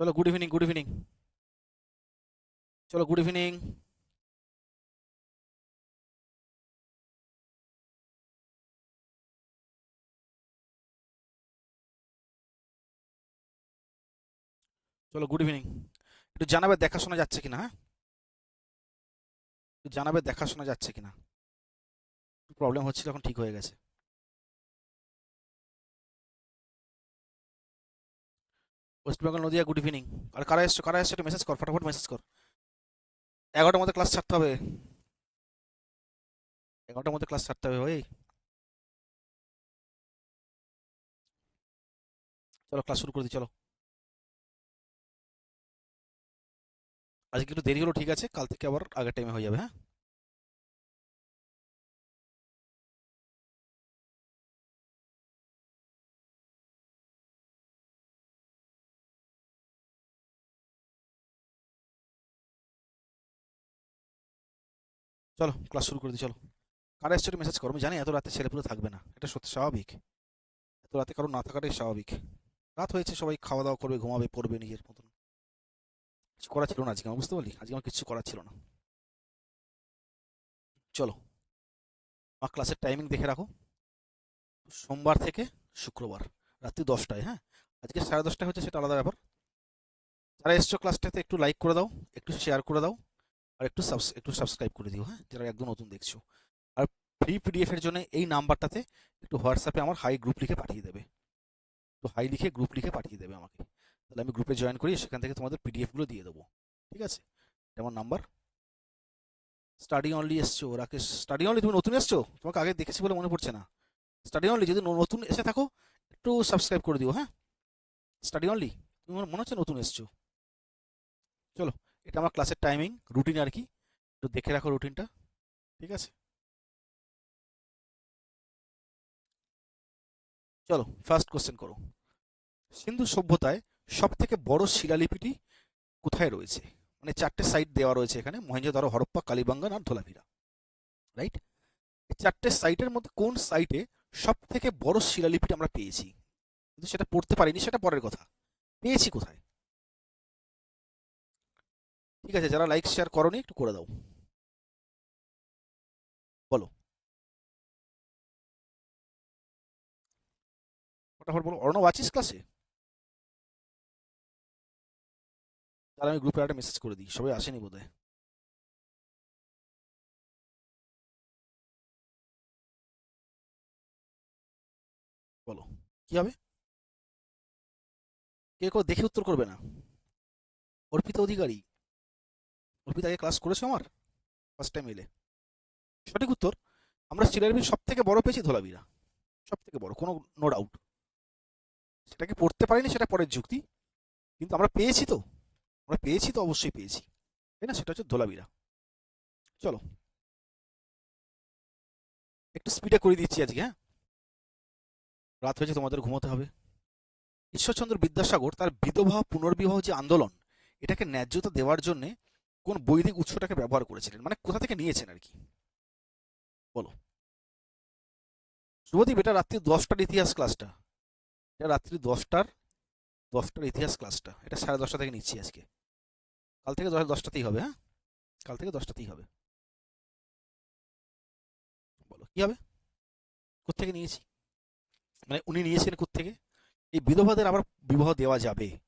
চলো good evening good evening চলো good evening চলো গুড ইভিনিং একটু জানাবে দেখাশোনা যাচ্ছে কিনা হ্যাঁ? জানাবে দেখাশোনা যাচ্ছে কিনা? প্রবলেম হচ্ছিল, এখন ঠিক হয়ে গেছে। West Bengal Nadia good evening আর কারা এসছো? কারা এসছো? একটু মেসেজ কর, ফটাফট মেসেজ কর। এগারোটার মধ্যে ক্লাস ছাড়তে হবে। এগারোটার মধ্যে ক্লাস ছাড়তে হবে ওই চলো ক্লাস শুরু করে দিই, চলো। আজকে একটু দেরি হলো, ঠিক আছে। কাল থেকে আবার আগের টাইমে হয়ে যাবে হ্যাঁ? চলো ক্লাস শুরু করে দিই, চলো। কারা এসছো মেসেজ করো, আমি জানি, এত রাতে ছেলেপুলে থাকবে না, এটা সত্যি স্বাভাবিক। এত রাতে কারও না থাকাটাই স্বাভাবিক। রাত হয়েছে, সবাই খাওয়া দাওয়া করবে, ঘুমাবে, পড়বে নিজের মতন। কিছু করা ছিল না আজকে আমার বুঝতে পারলি? আজকে আমার কিছু করার ছিল না। চলো আমার ক্লাসের টাইমিং দেখে রাখো। সোমবার থেকে শুক্রবার, রাত্রি দশটায় হ্যাঁ? আজকে সাড়ে দশটায় হচ্ছে, সেটা আলাদা ব্যাপার। যারা এসছো ক্লাসটাতে একটু লাইক করে দাও, একটু শেয়ার করে দাও। আর একটু একটু সাবস্ক্রাইব করে দিও হ্যাঁ? যারা একদম নতুন দেখছ। আর ফ্রি পিডিএফ এর জন্য এই নাম্বারটাতে একটু হোয়াটসঅ্যাপে আমার হাই গ্রুপ লিখে পাঠিয়ে দেবে। তো হাই লিখে গ্রুপ লিখে পাঠিয়ে দেবে আমাকে। তাহলে আমি গ্রুপে জয়েন করি, সেখান থেকে তোমাদের পিডিএফগুলো দিয়ে দেবো। ঠিক আছে? এটা আমার নাম্বার। স্টাডি অনলি এসছো, রাকেশ। স্টাডি অনলি তুমি নতুন এসছো? তোমাকে আগে দেখেছি বলে মনে পড়ছে না। স্টাডি অনলি যদি নতুন এসে থাকো, একটু সাবস্ক্রাইব করে দিও হ্যাঁ? স্টাডি অনলি তুমি মনে হচ্ছে নতুন এসছো। চলো। এটা আমার ক্লাসের টাইমিং রুটিন আর কি। একটু দেখে রাখো রুটিনটা ঠিক আছে? চলো ফার্স্ট কোশ্চেন করো। সিন্ধু সভ্যতায় সব থেকে বড় শিলালিপিটি কোথায় রয়েছে? মানে চারটে সাইট দেওয়া রয়েছে এখানে মহেঞ্জোদারো হরপ্পা, কালীবাঙ্গান আর ধোলাভিরা রাইট এই চারটে সাইটের মধ্যে কোন সাইটে সব থেকে বড় শিলালিপিটা আমরা পেয়েছি? কিন্তু সেটা পড়তে পারিনি, সেটা পরের কথা। পেয়েছি কোথায়? ঠিক আছে, যারা লাইক শেয়ার করনি, একটু করে দাও। বলো। ফটাফট বলো, অর্ণব, আছিস ক্লাসে তাহলে আমি গ্রুপে একটা মেসেজ করে দিই, সবাই আসেনি বোধহয়। বলো, কি হবে? কে কেউ দেখে উত্তর করবে না। অর্পিতা অধিকারী। অর্পিতা আগে ক্লাস করেছ আমার? ফার্স্ট টাইম এলে। সঠিক উত্তর, আমরা সিলারবি সব থেকে বড় পেয়েছি ধোলাবিরা সব থেকে বড়, কোনো নো ডাউট সেটাকে পড়তে পারিনি, সেটা পরের যুক্তি। কিন্তু আমরা পেয়েছি তো। আমরা পেয়েছি তো, অবশ্যই পেয়েছি। তাই না? সেটা হচ্ছে ধোলাবিরা চলো। একটু স্পিডে করে দিচ্ছি আজকে হ্যাঁ? রাত হয়েছে, তোমাদের ঘুমোতে হবে। ঈশ্বরচন্দ্র বিদ্যাসাগর তার বিধবা পুনর্বিবাহ যে আন্দোলন, এটাকে ন্যায্যতা দেওয়ার জন্য কোন বৈদিক উৎসটাকে ব্যবহার করেছিলেন? মানে কোথা থেকে নিয়েছেন আর কি? বলো। শুভদীপ, এটা রাত্রি দশটার ইতিহাস ক্লাসটা এটা রাত্রি দশটার দশটার ইতিহাস ক্লাসটা এটা সাড়ে দশটা থেকে নিচ্ছি আজকে। কাল থেকে দশ, দশটাতেই হবে হ্যাঁ? কাল থেকে দশটাতেই হবে। বলো, কি হবে? কোথেকে নিয়েছি? মানে উনি নিয়েছেন কোথেকে এই বিধবাদের আবার বিবাহ দেওয়া যাবে।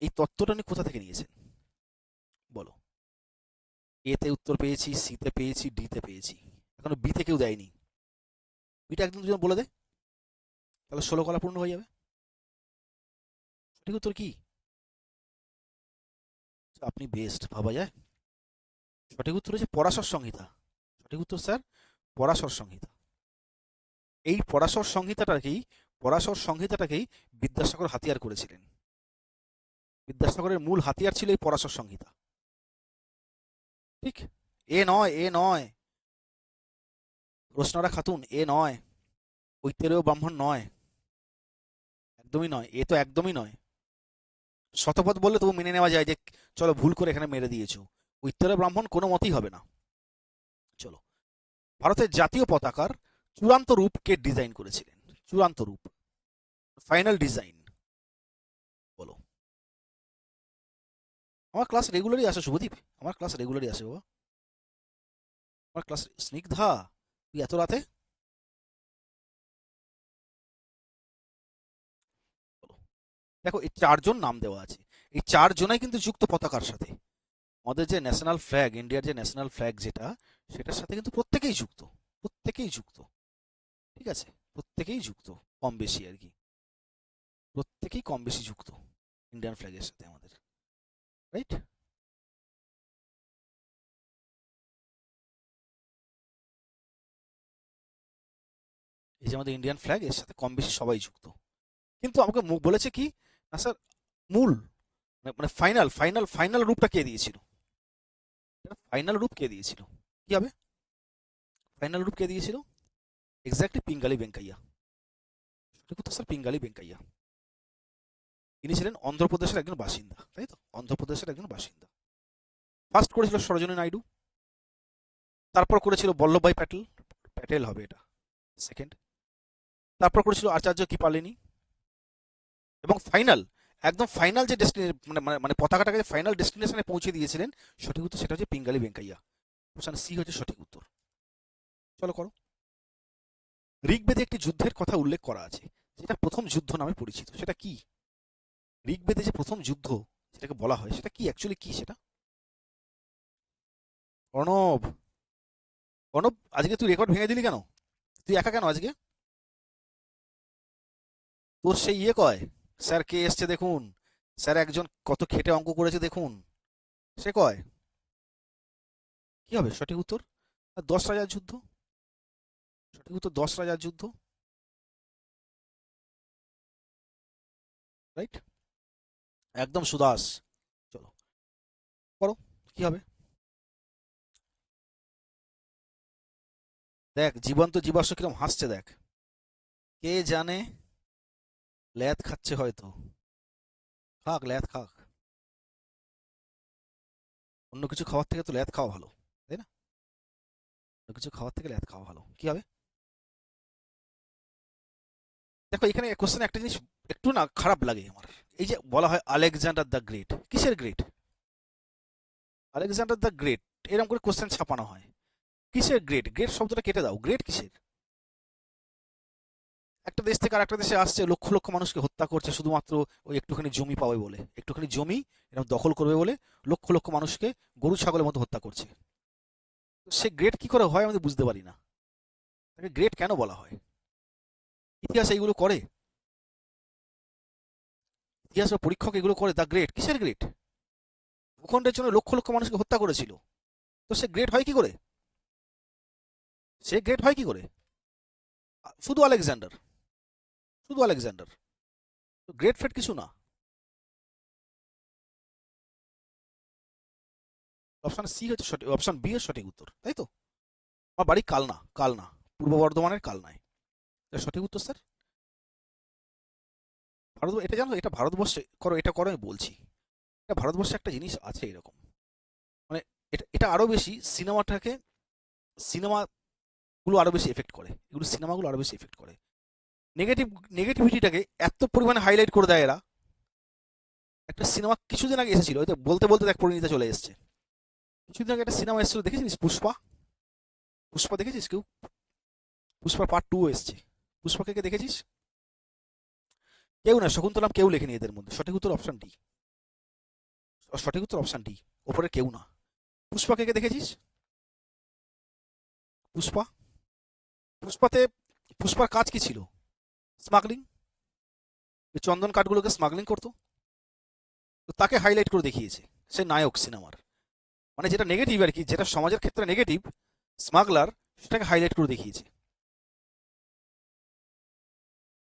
এই তত্ত্বটা উনি কোথা থেকে নিয়েছেন? এতে উত্তর পেয়েছি সিতে পেয়েছি ডিতে পেয়েছি। এখনও বিতে কেউ দেয়নি। বিটা একদম দুজন বলে দে। তাহলে ষোলো কলা পূর্ণ হয়ে যাবে। সঠিক উত্তর কি? আপনি বেস্ট ভাবা যায়। সঠিক উত্তর হচ্ছে পরাশর সংহিতা। সঠিক উত্তর স্যার, পরাশর সংহিতা। এই পরাশর সংহিতাটাকেই পরাশর সংহিতাটাকেই বিদ্যাসাগর হাতিয়ার করেছিলেন। বিদ্যাসাগরের মূল হাতিয়ার ছিল এই পরাশর সংহিতা। ঠিক? এ নয় এ নয়। রোশনারা খাতুন, এ নয়। ঐতেরেয় ব্রাহ্মণ নয়। একদমই নয়, এ তো একদমই নয়। শতপথ বললে তবু মেনে নেওয়া যায় যে, চলো ভুল করে এখানে মেরে দিয়েছ। ঐতেরেয় ব্রাহ্মণ কোনো মতেই হবে না। চলো। ভারতের জাতীয় পতাকার চূড়ান্ত রূপ কে ডিজাইন করেছিলেন। চূড়ান্ত রূপ। ফাইনাল ডিজাইন আমার ক্লাস রেগুলারই আসে শুভদীপ। আমার ক্লাস রেগুলারই আসে বাবা। আমার ক্লাস স্নিগ্ধা, তুই এত রাতে? দেখো, এই চারজন নাম দেওয়া আছে। এই চারজনাই কিন্তু যুক্ত পতাকার সাথে। আমাদের যে ন্যাশনাল ফ্ল্যাগ ইন্ডিয়ার যে ন্যাশনাল ফ্ল্যাগ যেটা, সেটার সাথে কিন্তু প্রত্যেকেই যুক্ত। প্রত্যেকেই যুক্ত। ঠিক আছে? প্রত্যেকেই যুক্ত। কম বেশি আর কি। প্রত্যেকেই কম বেশি যুক্ত ইন্ডিয়ান ফ্ল্যাগের সাথে আমাদের। রাইট এই যে আমাদের ইন্ডিয়ান ফ্ল্যাগ এর সাথে কম বেশি সবাই যুক্ত। কিন্তু আমাকে মুখ বলেছে কি, না স্যার মূল, মানে- ফাইনাল ফাইনাল ফাইনাল রূপটা কে দিয়েছিল? ফাইনাল রূপ কে দিয়েছিল? কি হবে? ফাইনাল রূপ কে দিয়েছিল? এক্স্যাক্টলি পিঙ্গালি বেঙ্কাইয়া সঠিক স্যার পিঙ্গালি বেঙ্কাইয়া তিনি ছিলেন অন্ধ্রপ্রদেশের একজন বাসিন্দা, তাই তো? অন্ধ্রপ্রদেশের একজন বাসিন্দা। ফার্স্ট করেছিল সরোজনী নাইডু, তারপর করেছিল বল্লভভাই প্যাটেল প্যাটেল হবে এটা সেকেন্ড তারপর করেছিল আচার্য কৃপালিনী, এবং ফাইনাল একদম ফাইনাল যে ডেস্টিনে মানে মানে- মানে পতাকাটাকে ফাইনাল ডেস্টিনেশনে পৌঁছে দিয়েছিলেন, সঠিক উত্তর সেটা হচ্ছে পিঙ্গালি বেঙ্কাইয়া অপশন সি হচ্ছে সঠিক উত্তর। চলো করো। ঋগ্বেদে একটি যুদ্ধের কথা উল্লেখ করা আছে, যেটা প্রথম যুদ্ধ নামে পরিচিত, সেটা কি? ঋগ্বেদে যে প্রথম যুদ্ধ যেটাকে বলা হয়, সেটা কি অ্যাকচুয়ালি কি সেটা? অর্ণব। অর্ণব, আজকে তুই রেকর্ড ভেঙে দিলি কেন? তুই একা কেন আজকে? তোর সেই ইয়ে কয়? স্যার কে এসছে দেখুন? স্যার একজন কত খেটে অঙ্ক করেছে দেখুন? সে কয়? কি হবে? সঠিক উত্তর? দশ রাজার যুদ্ধ? সঠিক উত্তর, দশ রাজার যুদ্ধ? রাইট একদম সুদাস। চলো। করো, কি হবে? দেখ, জীবন্ত জীবাশ্ম কিরম হাসছে, দেখ। কে জানে? ল্যাদ খাচ্ছে হয়তো। খাক ল্যাদ খাক। অন্য কিছু খাওয়ার থেকে তো ল্যাদ খাওয়া ভালো, তাই না? অন্য কিছু খাওয়ার থেকে ল্যাদ খাওয়া ভালো। কি হবে? দেখো, এখানে কোশ্চেন একটা জিনিস একটু না খারাপ লাগে আমার। এই যে বলা হয় আলেকজান্ডার দ্য গ্রেট, কিসের গ্রেট? আলেকজান্ডার দ্য গ্রেট এরকম করে কোশ্চেন ছাপানো হয়। কিসের গ্রেট? গ্রেট শব্দটা কেটে দাও। গ্রেট কিসের? একটা দেশ থেকে আরেকটা দেশে আসছে, লক্ষ লক্ষ মানুষকে হত্যা করছে, শুধুমাত্র ওই একটুখানি জমি পাবে বলে। একটুখানি জমি এরকম দখল করবে বলে লক্ষ লক্ষ মানুষকে গরু, ছাগলের মতো হত্যা করছে। সে গ্রেট কি করে হয় আমাদের বুঝতে পারি না। তাকে গ্রেট কেন বলা হয়? ইতিহাস এইগুলো করে। ইতিহাস পরীক্ষক এগুলো করে দ্য গ্রেট কিসের গ্রেট ভূখণ্ডের জন্য লক্ষ লক্ষ মানুষকে হত্যা করেছিল। তো সে গ্রেট হয় কি করে? সে গ্রেট হয় কি করে? শুধু আলেকজান্ডার। শুধু আলেকজান্ডার। গ্রেট ফেট কিছু না। অপশন সি হচ্ছে সঠিক অপশন বি সঠিক উত্তর, তাই তো? আমার বাড়ি কালনা কালনা, পূর্ব বর্ধমানের কালনায়। সঠিক উত্তর স্যার ভারত, এটা জানো এটা ভারতবর্ষে, করো, এটা করো, আমি বলছি। এটা ভারতবর্ষে একটা জিনিস আছে এরকম। মানে এটা এটা আরও বেশি সিনেমাটাকে সিনেমা গুলো আরও বেশি এফেক্ট করে। এগুলো সিনেমাগুলো আরও বেশি এফেক্ট করে। নেগেটিভ নেগেটিভিটিটাকে এত পরিমাণে হাইলাইট করে দেয় এরা। একটা সিনেমা কিছুদিন আগে এসেছিল হয়তো বলতে বলতে দেখ পরিণীতা চলে এসেছে। কিছুদিন আগে একটা সিনেমা এসেছিল দেখেছিস পুষ্পা? পুষ্পা দেখেছিস কেউ? পুষ্পা পার্ট টু এসছে। পুষ্পাকে কে দেখেছিস? কেউ না, শকুন্তলাম কেউ লেখেনি এদের মধ্যে। সঠিক উত্তর অপশন ডি সঠিক উত্তর অপশন ডি ওপরে কেউ না। পুষ্পাকে কে দেখেছিস? পুষ্পা? পুষ্পাতে, পুষ্পার কাজ কি ছিল? স্মাগলিং চন্দন কাঠগুলোকে স্মাগলিং করতো? তো তাকে হাইলাইট করে দেখিয়েছে। সে নায়ক সিনেমার। মানে যেটা নেগেটিভ আর কি, যেটা সমাজের ক্ষেত্রে নেগেটিভ স্মাগলার সেটাকে হাইলাইট করে দেখিয়েছে।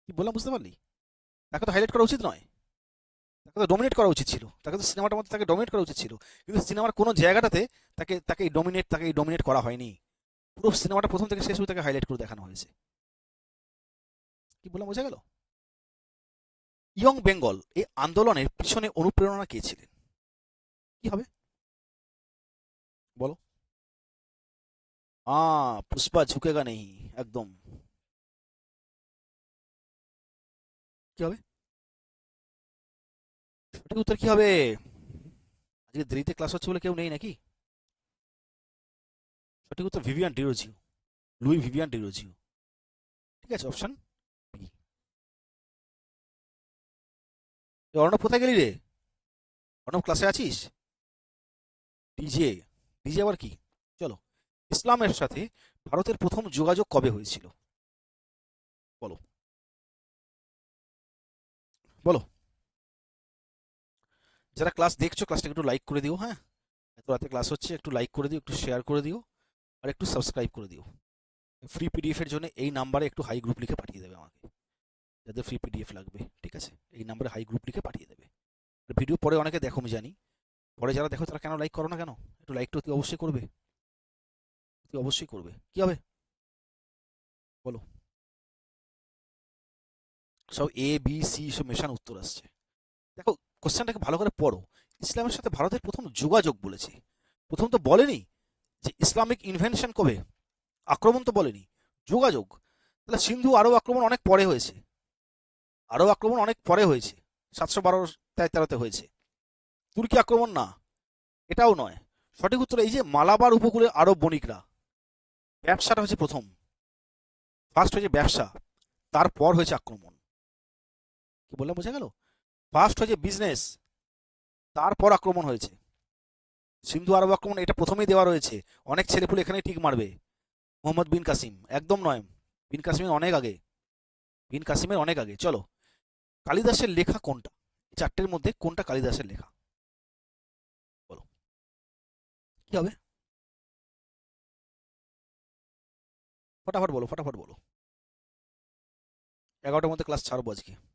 কি বললাম, বুঝতে পারলি? তাকে তো হাইলাইট করা উচিত নয়। তাকে তো ডোমিনেট করা উচিত ছিল। তাকে তো সিনেমাটার মধ্যে তাকে ডোমিনেট করা উচিত ছিল। কিন্তু সিনেমার কোনো জায়গাটাতে তাকে তাকে ডোমিনেট তাকে ডোমিনেট করা হয়নি। পুরো সিনেমাটা প্রথম থেকে শেষ হয়ে তাকে হাইলাইট করে দেখানো হয়েছে। কি বললাম, বোঝা গেল? ইয়ং বেঙ্গল এই আন্দোলনের পিছনে অনুপ্রেরণা কে ছিলেন? কি হবে? বলো। আ, পুষ্পা ঝুঁকেগা নেই, একদম। কি হবে? সঠিক উত্তর কি হবে? আজকে দেরিতে ক্লাস হচ্ছে বলে কেউ নেই নাকি? সঠিক উত্তর ভিভিয়ান ডিরোজিও লুই ভিভিয়ান ডিরোজিও ঠিক আছে অপশন অর্ণব কোথায় গেলি রে? অর্ণব ক্লাসে আছিস? ডিজে ডিজে আবার কি? চলো, ইসলামের সাথে ভারতের প্রথম যোগাযোগ কবে হয়েছিল? বলো। বলো। যারা ক্লাস দেখছ ক্লাসটাকে একটু লাইক করে দিও হ্যাঁ? এত রাতে ক্লাস হচ্ছে, একটু লাইক করে দিও, একটু শেয়ার করে দিও, আর একটু সাবস্ক্রাইব করে দিও। ফ্রি পিডিএফ এর জন্য এই নাম্বারে একটু হাই গ্রুপ লিখে পাঠিয়ে দেবে আমাকে। যাদের ফ্রি পিডিএফ লাগবে, ঠিক আছে? এই নাম্বারে হাই গ্রুপ লিখে পাঠিয়ে দেবে। ভিডিও পরে অনেকে দেখো, আমি জানি। পরে যারা দেখো, তারা কেন লাইক করো না কেন? একটু লাইকটা অতি অবশ্যই করবে। অতি অবশ্যই করবে। কি হবে? বলো। সব এ বি সি সব মেশানো উত্তর আসছে। দেখো কোশ্চেনটাকে ভালো করে পড়ো। ইসলামের সাথে ভারতের প্রথম যোগাযোগ বলেছে। প্রথম তো বলেনি যে ইসলামিক ইনভেনশন কবে? আক্রমণ তো বলেনি। যোগাযোগ। তাহলে সিন্ধু আরও আক্রমণ অনেক পরে হয়েছে। আরও আক্রমণ অনেক পরে হয়েছে। সাতশো বারো তেরোতে হয়েছে। তুর্কি আক্রমণ না। এটাও নয়। সঠিক উত্তর এই যে মালাবার উপকূলে আরব বণিকরা। ব্যবসাটা হচ্ছে প্রথম। ফার্স্ট হয়েছে ব্যবসা। তারপর হয়েছে আক্রমণ। কি বললাম বোঝা গেল? ফার্স্ট হয়েছে বিজনেস তারপর আক্রমণ হয়েছে। সিন্ধু আরব আক্রমণ, এটা প্রথমেই দেওয়া রয়েছে। অনেক ছেলেপুলে এখানে ঠিক মারবে। মোহাম্মদ বিন কাসিম, একদম নয়। বিন কাসিমের অনেক আগে। বিন কাসিমের অনেক আগে। চলো, কালিদাসের লেখা কোনটা? চারটের মধ্যে কোনটা কালিদাসের লেখা? বলো। কি হবে? ফটাফট বলো ফটাফট বলো। এগারোটার মধ্যে ক্লাস ছাড়বো আজকে।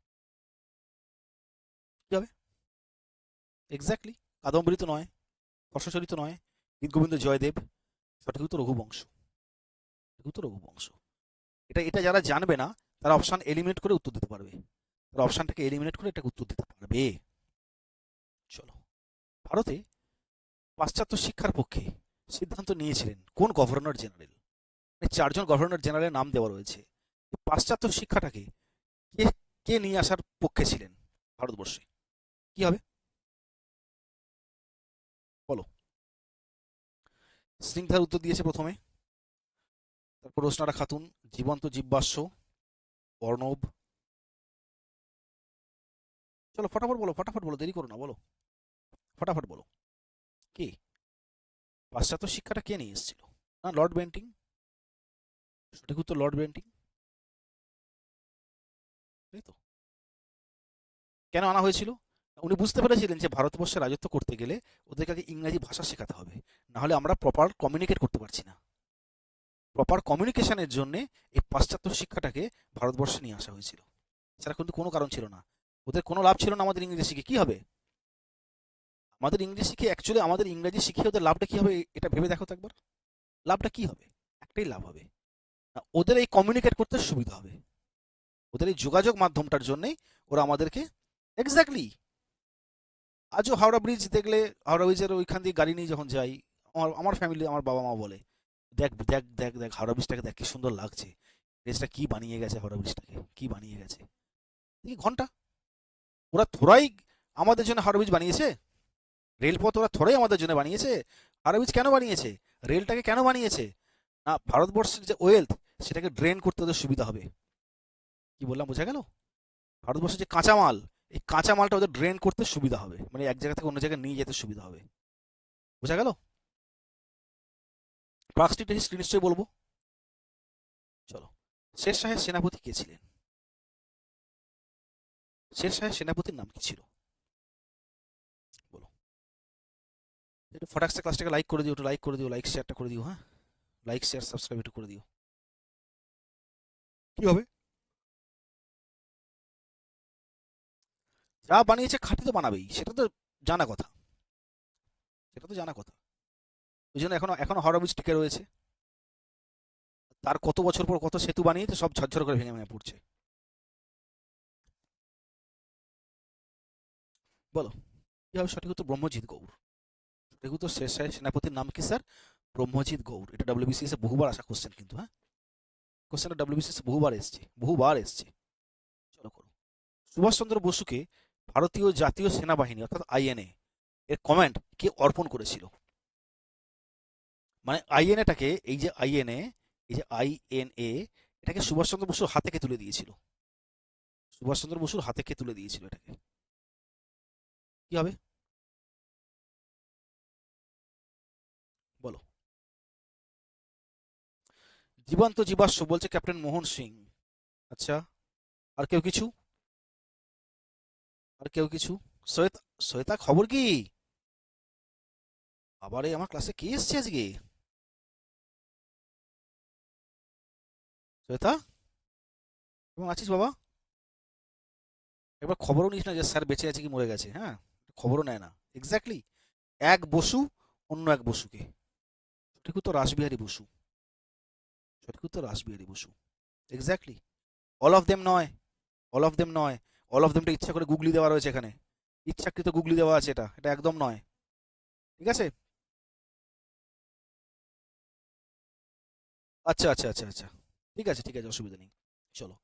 এক্স্যাক্টলি কাদম্বরী তো নয় হর্ষচরিত নয়, গীত গোবিন্দ জয়দেব, সঠিক উত্তর রঘুবংশ। উত্তর রঘুবংশ। এটা এটা যারা জানবে না, তারা অপশান এলিমিনেট করে উত্তর দিতে পারবে। তারা অপশানটাকে এলিমিনেট করে এটাকে উত্তর দিতে পারবে। চলো। ভারতে পাশ্চাত্য শিক্ষার পক্ষে সিদ্ধান্ত নিয়েছিলেন কোন গভর্নর জেনারেল? মানে চারজন গভর্নর জেনারেলের নাম দেওয়া রয়েছে। পাশ্চাত্য শিক্ষাটাকে কে কে নিয়ে আসার পক্ষে ছিলেন ভারতবর্ষে? কি হবে? স্নিগ্ধার উত্তর দিয়েছে প্রথমে। তারপর রোশনারা খাতুন, জীবন্ত জীববাস্য অর্ণব। চলো ফটাফট বলো ফটাফট বলো, দেরি করো না, বলো। ফটাফট বলো। কে? পাশ্চাত্য শিক্ষাটা কে নিয়ে এসেছিল? না, লর্ড বেন্টিং? সঠিক উত্তর লর্ড বেন্টিং। তো। কেন আনা হয়েছিল? উনি বুঝতে পেরেছিলেন যে ভারতবর্ষে রাজত্ব করতে গেলে ওদেরকে আগে ইংরাজি ভাষা শেখাতে হবে। না হলে আমরা প্রপার কমিউনিকেট করতে পারছি না। প্রপার কমিউনিকেশনের জন্য এই পাশ্চাত্য শিক্ষাটাকে ভারতবর্ষে নিয়ে আসা হয়েছিল। এছাড়া কিন্তু কোনো কারণ ছিল না। ওদের কোনো লাভ ছিল না আমাদের ইংরেজি শিখে। কি হবে? আমাদের ইংরেজি শিখে অ্যাকচুয়ালি আমাদের ইংরেজি শিখে ওদের লাভটা কি হবে? এটা ভেবে দেখো তো একবার। লাভটা কি হবে? একটাই লাভ হবে। ওদের এই কমিউনিকেট করতে সুবিধা হবে। ওদের এই যোগাযোগ মাধ্যমটার জন্যেই ওরা আমাদেরকে এক্স্যাক্টলি আজও হাওড়া ব্রিজ দেখলে, হাওড়া ব্রিজের ওইখান দিয়ে গাড়ি নিয়ে যখন যাই, আমার আমার ফ্যামিলি আমার বাবা মা বলে, দেখ দেখ দেখ দেখ, হাওড়া ব্রিজটাকে দেখ, কি সুন্দর লাগছে। ব্রিজটা কি বানিয়ে গেছে হাওড়া ব্রিজটাকে কি বানিয়ে গেছে? দেখি ঘণ্টা। ওরা থোড়াই আমাদের জন্য হাওড়া ব্রিজ বানিয়েছে। রেলপথ ওরা থোড়াই আমাদের জন্য বানিয়েছে। হাওড়া ব্রিজ কেন বানিয়েছে? রেলটাকে কেন বানিয়েছে? না, ভারতবর্ষের যে ওয়েলথ সেটাকে ড্রেন করতে ওদের সুবিধা হবে। কি বললাম, বোঝা গেল? ভারতবর্ষের যে কাঁচামাল এই কাঁচামালটা ওদের ড্রেন করতে সুবিধা হবে। মানে এক জায়গা থেকে অন্য জায়গায় নিয়ে যেতে সুবিধা হবে। বোঝা গেল? পার্ক হিস্ট্রি নিশ্চয়ই বলব। চলো। শের শাহের সেনাপতি কে ছিলেন? শের শাহের সেনাপতির নাম কি ছিল? বলো। একটু ফটাক্সে ক্লাসটাকে লাইক করে দিও, একটু লাইক করে দিও লাইক শেয়ারটা করে দিও হ্যাঁ? লাইক শেয়ার সাবস্ক্রাইব একটু করে দিও। কি হবে? যা বানিয়েছে খাঁটি তো বানাবেই, সেটা তো জানা কথা। সেটা তো জানা কথা। ওই জন্য এখনও এখনও হাওড়া ব্রিজ টিকে রয়েছে। তার কত বছর পর কত সেতু বানিয়েছে সব ঝরঝর করে ভেঙে ভেঙে পড়ছে। বলো, কি হবে সঠিক উত্তর? ব্রহ্মজিৎ গৌর সঠিক উত্তর শেষ সেনাপতির নাম কি, স্যার? ব্রহ্মজিৎ গৌর এটা ডাব্লিউবিসিএস বহুবার আসা কোশ্চেন কিন্তু হ্যাঁ? কোশ্চেনটা ডাব্লিউবিসিএস বহুবার এসছে বহুবার এসছে। চলো করো। সুভাষচন্দ্র বসুকে ভারতীয় জাতীয় সেনাবাহিনী, অর্থাৎ আইএনএ, এর কমান্ড কে অর্পণ করেছিল। মানে আইএনএটাকে, এই যে আইএনএ, এই যে আইএনএ, এটাকে সুভাষচন্দ্র বসুর হাতে কে তুলে দিয়েছিল? সুভাষচন্দ্র বসুর হাতে কে তুলে দিয়েছিল এটাকে? কি হবে? বলো। জীবন্ত জীবাশ্ম বলছে ক্যাপ্টেন মোহন সিং। আচ্ছা আর কেউ কিছু? আর কেউ কিছু? শ্বেতা শ্বেতা খবর কি? আবার এই আমার ক্লাসে কে এসছে আজকে? শ্বেতা এবং আছিস বাবা? একবার খবরও নিস না যে স্যার বেঁচে আছে কি মরে গেছে হ্যাঁ? খবরও নেয় না। এক্স্যাক্টলি এক বসু, অন্য এক বসুকে। সঠিক উত্তর রাসবিহারী বসু। সঠিক উত্তর Rashbehari Bose. Exactly all of them নয়। অল অফ দেম নয়। অল অফ দেমটা ইচ্ছা করে গুগলি দেওয়া রয়েছে এখানে। ইচ্ছাকৃত গুগলি দেওয়া আছে এটা এটা একদম নয়। ঠিক আছে? আচ্ছা আচ্ছা আচ্ছা আচ্ছা। ঠিক আছে ঠিক আছে, অসুবিধা নেই। চলো।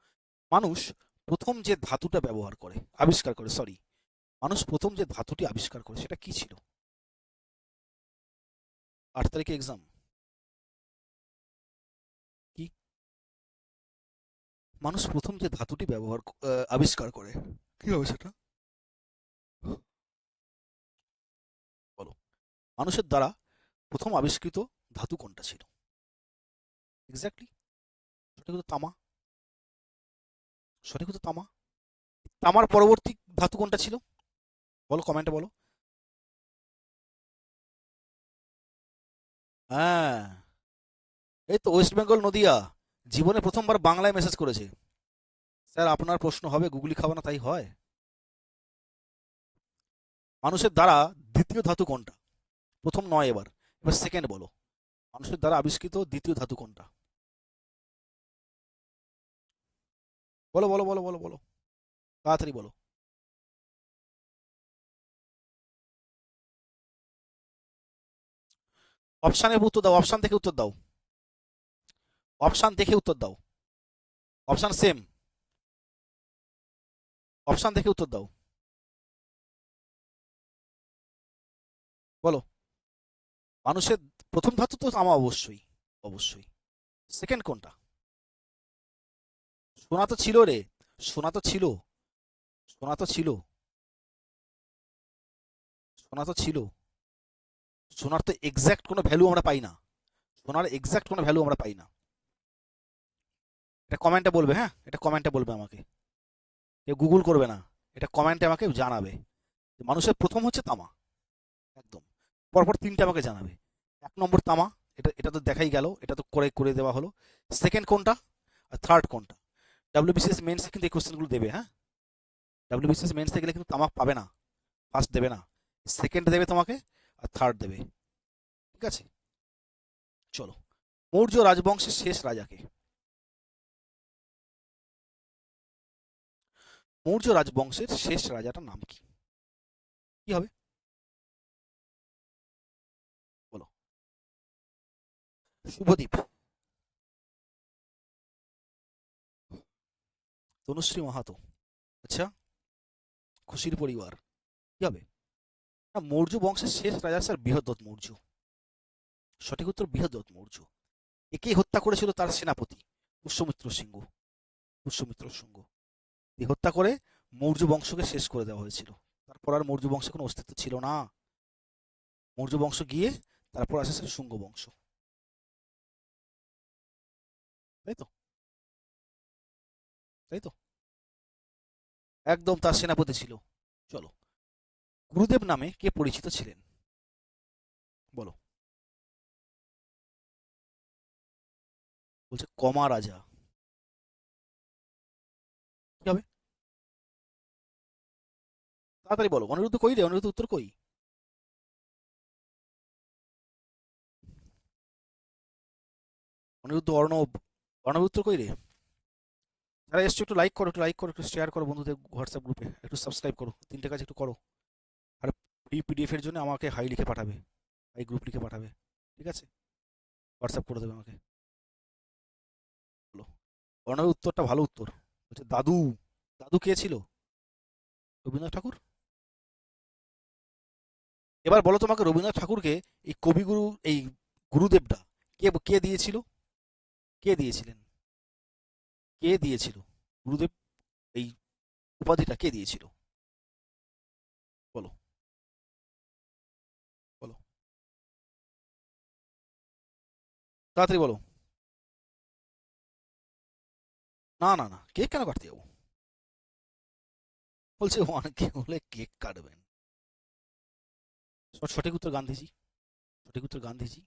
মানুষ প্রথম যে ধাতুটা ব্যবহার করে, আবিষ্কার করে সরি মানুষ প্রথম যে ধাতুটি আবিষ্কার করে, সেটা কি ছিল? আট তারিখে এক্সাম মানুষ প্রথম যে ধাতুটি ব্যবহার আবিষ্কার করে, কি হবে সেটা? বলো। মানুষের দ্বারা প্রথম আবিষ্কৃত ধাতু কোনটা ছিল? এক্স্যাক্টলি সঠিক উত্তর তামা। সঠিক উত্তর তামা? তামার পরবর্তী ধাতু কোনটা ছিল? বলো কমেন্টে বলো। হ্যাঁ। এই তো ওয়েস্ট বেঙ্গল নদিয়া। জীবনে প্রথমবার বাংলায় মেসেজ করেছে। স্যার, আপনার প্রশ্ন হবে, গুগলি খাবে না, তাই হয়? মানুষের দ্বারা দ্বিতীয় ধাতু কোনটা? প্রথম নয় এবার এবার সেকেন্ড বলো। মানুষের দ্বারা আবিষ্কৃত দ্বিতীয় ধাতু কোনটা? বলো বলো বলো বলো বলো। তাড়াতাড়ি বলো। অপশানের উত্তর দাও, অপশান থেকে উত্তর দাও। অপশান দেখে উত্তর দাও। অপশান সেম অপশান দেখে উত্তর দাও। বলো। মানুষের প্রথম ধাতু তো তামা অবশ্যই অবশ্যই। সেকেন্ড কোনটা? সোনা তো ছিল রে, সোনা তো ছিল, সোনা তো ছিল। সোনা তো ছিল। সোনার তো এক্স্যাক্ট কোনো ভ্যালু আমরা পাই না। সোনার এক্স্যাক্ট কোনো ভ্যালু আমরা পাই না। এটা কমেন্টে বলবে হ্যাঁ? এটা কমেন্টে বলবে আমাকে। কেউ গুগল করবে না। এটা কমেন্টে আমাকে জানাবে। মানুষের প্রথম হচ্ছে তামা। একদম। পরপর তিনটে আমাকে জানাবে। এক নম্বর তামা, এটা এটা তো দেখাই গেল, এটা তো করে করে দেওয়া হলো। সেকেন্ড কোনটা? আর থার্ড কোনটা? ডাব্লিউবিসিএস মেন্সে কিন্তু এই কোশ্চেনগুলো দেবে হ্যাঁ? ডাব্লিউবিসিএস মেন্সে গেলে কিন্তু তামাক পাবে না। ফার্স্ট দেবে না। সেকেন্ড দেবে তোমাকে, আর থার্ড দেবে। ঠিক আছে? চলো। মৌর্য রাজবংশের শেষ রাজাকে। মৌর্য রাজবংশের শেষ রাজাটার নাম কি? কি হবে? বলো। শুভদীপ। তনুশ্রী মাহাতো। আচ্ছা খুশির পরিবার। কি হবে? না, মৌর্য বংশের শেষ রাজা স্যার বৃহদ্রথ মৌর্য। সঠিক উত্তর বৃহদ্রথ মৌর্য। একেই হত্যা করেছিল তার সেনাপতি পুষ্যমিত্র সিংহ। পুষ্যমিত্র সিংহ। হত্যা করে মৌর্য বংশকে শেষ করে দেওয়া হয়েছিল। তারপর আর মৌর্য বংশের কোনো অস্তিত্ব ছিল না। মৌর্য বংশ গিয়ে তারপর আসে স্যার শুঙ্গ বংশ। তাই তো? তাই তো? একদম তার সেনাপতি ছিল। চলো। গুরুদেব নামে কে পরিচিত ছিলেন? বলো। বলছে কমা রাজা। কি হবে? তাড়াতাড়ি বলো, অনিরুদ্ধ কই রে? অনিরুদ্ধ উত্তর কই? অনিরুদ্ধ, অর্ণব অর্ণব উত্তর কই রে? যারা এসছো একটু লাইক করো, একটু লাইক করো, একটু শেয়ার করো বন্ধুদের হোয়াটসঅ্যাপ গ্রুপে একটু সাবস্ক্রাইব করো। তিনটে কাজ একটু করো। আর ফ্রি পিডিএফ এর জন্য আমাকে হাই লিখে পাঠাবে। হাই গ্রুপ লিখে পাঠাবে। ঠিক আছে? হোয়াটসঅ্যাপ করে দেবে আমাকে। অর্ণবের উত্তরটা ভালো উত্তর। দাদু দাদু কে ছিল? রবীন্দ্রনাথ ঠাকুর? এবার বলো তোমাকে রবীন্দ্রনাথ ঠাকুরকে এই কবিগুরু, এই গুরুদেবটা কে কে দিয়েছিল? কে দিয়েছিলেন? কে দিয়েছিল? গুরুদেব, এই উপাধিটা কে দিয়েছিল? বলো। বলো। তাড়াতাড়ি বলো। না না না, কেক কেন কাটতে যাব? বলছে অনেকে হলে কেক কাটবেন। সঠিক উত্তর গান্ধীজি, সঠিক উত্তর গান্ধীজি।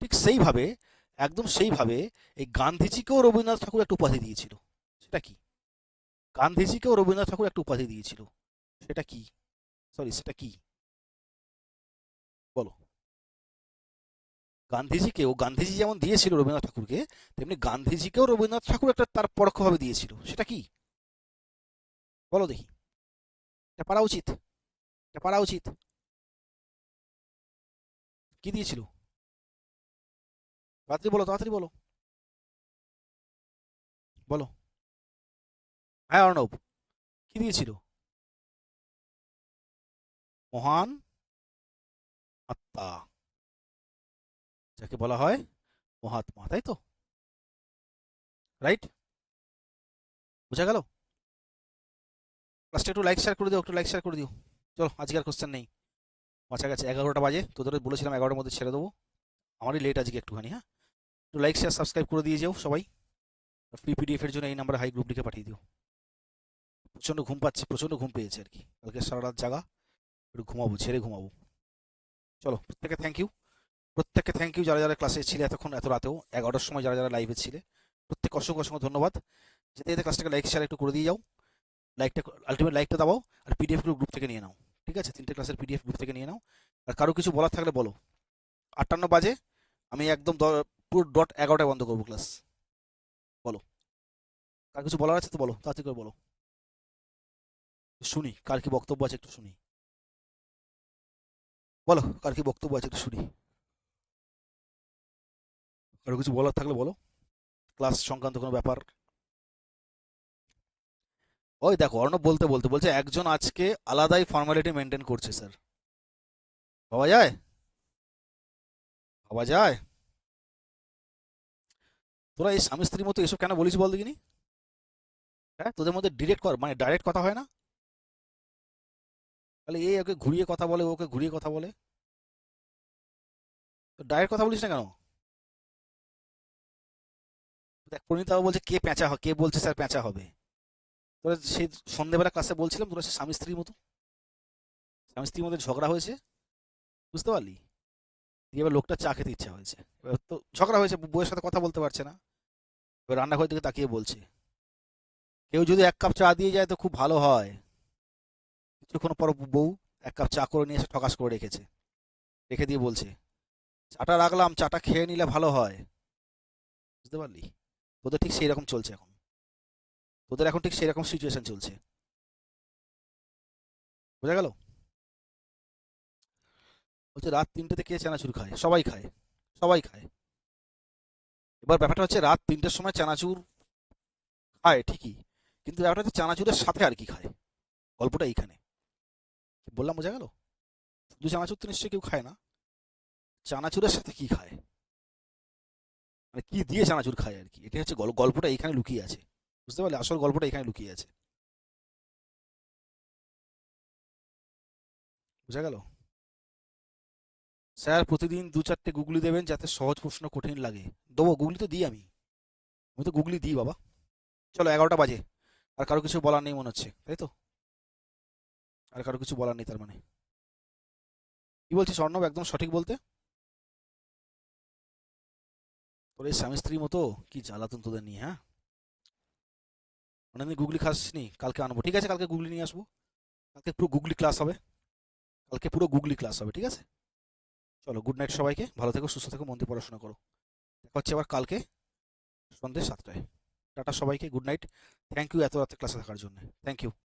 ঠিক সেইভাবে, একদম সেইভাবে এই গান্ধীজিকেও রবীন্দ্রনাথ ঠাকুর একটা উপাধি দিয়েছিল। সেটা কি? গান্ধীজিকেও রবীন্দ্রনাথ ঠাকুর একটা উপাধি দিয়েছিল। সেটা কি? সরি, সেটা কি? গান্ধীজিকেও গান্ধীজি যেমন দিয়েছিল রবীন্দ্রনাথ ঠাকুরকে, তেমনি গান্ধীজিকেও রবীন্দ্রনাথ ঠাকুর একটা তার পরোক্ষভাবে দিয়েছিল। সেটা কি? বলো দেখি। এটা পারা উচিত? এটা পারা উচিত? কি দিয়েছিল? তাড়াতাড়ি বলো তাড়াতাড়ি বলো। বলো। হ্যাঁ অর্ণব কি দিয়েছিল? মহান আত্মা। যাকে বলা হয় মহাত্মা, তাই তো? রাইট বোঝা গেল? ক্লাসটা একটু লাইক শেয়ার করে দিও, একটু লাইক শেয়ার করে দিও। চলো আজকে আর কোশ্চেন নেই। বাঁচা গেছে, এগারোটা বাজে। তোদের বলেছিলাম এগারোটার মধ্যে ছেড়ে দেবো। আমারই লেট আজকে একটুখানি হ্যাঁ? একটু লাইক শেয়ার সাবস্ক্রাইব করে দিয়ে যাও সবাই। ফ্রি পিডিএফ এর জন্য এই নাম্বারে হাই গ্রুপ লিখে পাঠিয়ে দিও। প্রচণ্ড ঘুম পাচ্ছি, প্রচণ্ড ঘুম পেয়েছে আর কি। কালকে সারা রাত জাগা, একটু ঘুমাবো ছেড়ে ঘুমাবো। চলো প্রত্যেকে থ্যাংক ইউ প্রত্যেককে থ্যাংক ইউ যারা যারা ক্লাসে ছিলে এতক্ষণ, এত রাতেও, এগারোটার সময় যারা যারা লাইভে ছিলে প্রত্যেক অসংখ্য অসংখ্য ধন্যবাদ। যেতে যেতে ক্লাসটাকে লাইক শেয়ার একটু করে দিয়ে যাও। লাইকটা আলটিমেট লাইকটা দাও আর পিডিএফ গ্রুপ থেকে নিয়ে নাও। ঠিক আছে? তিনটে ক্লাসের পিডিএফ গ্রুপ থেকে নিয়ে নাও। আর কারও কিছু বলার থাকলে বলো। আটান্ন বাজে, আমি একদম পুরো ডট এগারোটায় বন্ধ করব ক্লাস বলো। কার কিছু বলার আছে তো বলো, তাড়াতাড়ি করে বলো। শুনি, কার কি বক্তব্য আছে একটু শুনি। বলো, কার কি বক্তব্য আছে একটু শুনি। কারও কিছু বলার থাকলে বলো। ক্লাস সংক্রান্ত কোনো ব্যাপার? ওই দেখো, অর্ণব বলতে বলতে বলছে, একজন আজকে আলাদাই ফর্মালিটি মেনটেন করছে স্যার ভাবা যায়? ভাবা যায়? তোরা এই স্বামী স্ত্রীর মতো এসব কেন বলিস বল দেখিনি? হ্যাঁ তোদের মধ্যে ডিরেক্ট কর মানে ডাইরেক্ট কথা হয় না? তাহলে এ ওকে ঘুরিয়ে কথা বলে ওকে ঘুরিয়ে কথা বলে? তো ডাইরেক্ট কথা বলিস না কেন? দেখ পরিণীতাও বলছে, কে হবে কে বলছে স্যার পেঁচা হবে? তোরা সেই সন্ধ্যেবেলা ক্লাসে বলছিলাম, তোরা স্বামী স্ত্রীর মতো। স্বামী স্ত্রীর মধ্যে ঝগড়া হয়েছে, বুঝতে পারলি? দিয়ে এবার লোকটা চা খেতে ইচ্ছা হয়েছে। এবার তো ঝগড়া হয়েছে বউয়ের সাথে কথা বলতে পারছে না। এবার রান্নাঘর দিকে তাকিয়ে বলছে, কেউ যদি এক কাপ চা দিয়ে যায় তো খুব ভালো হয়। কিছুক্ষণ পর বউ এক কাপ চা করে নিয়ে এসে ঠকাস করে রেখেছে। রেখে দিয়ে বলছে, চাটা রাখলাম, চাটা খেয়ে নিলে ভালো হয়। বুঝতে পারলি? তোদের ঠিক সেই রকম চলছে এখন। তোদের এখন ঠিক সেই রকম সিচুয়েশন চলছে। বোঝা গেল? বলছে, রাত তিনটেতে কে চানাচুর খায়? সবাই খায়। সবাই খায়। এবার ব্যাপারটা হচ্ছে, রাত তিনটের সময় চানাচুর খায় ঠিকই, কিন্তু ব্যাপারটা হচ্ছে, চানাচুরের সাথে আর কি খায়? গল্পটা এইখানে। বললাম, বোঝা গেল? শুধু চানাচুর তো নিশ্চয়ই কেউ খায় না। চানাচুরের সাথে কি খায়? মানে কি দিয়ে চানাচুর খায় আর কি? এটা হচ্ছে গল- গল্পটা এইখানে লুকিয়ে আছে। বুঝতে পারলে? আসল গল্পটা এখানে লুকিয়ে আছে। বুঝা গেল? স্যার, প্রতিদিন দু চারটে গুগলি দেবেন যাতে সহজ প্রশ্ন কঠিন লাগে। দেবো, গুগলি তো দিই আমি। আমি তো গুগলি দিই, বাবা। চলো, এগারোটা বাজে। আর কারও কিছু বলার নেই মনে হচ্ছে, তাই তো? আর কারও কিছু বলার নেই তার মানে। কি বলছিস স্বর্ণব একদম সঠিক বলতে? তোর এই স্বামী স্ত্রীর মতো? কি জ্বালাতন তোদের নিয়ে হ্যাঁ? অনেকদিন গুগলি খাসনি কালকে আনব। ঠিক আছে, কালকে গুগলি নিয়ে আসব। কালকে পুরো গুগলি ক্লাস হবে। কালকে পুরো গুগলি ক্লাস হবে, ঠিক আছে? চলো গুড নাইট সবাইকে। ভালো থেকো, সুস্থ থেকো, মন দিয়ে পড়াশোনা করো। দেখা হচ্ছে আবার কালকে সন্ধ্যে সাতটায়। টাটা সবাইকে গুড নাইট থ্যাংক ইউ এত রাতে ক্লাসে থাকার জন্য। Thank you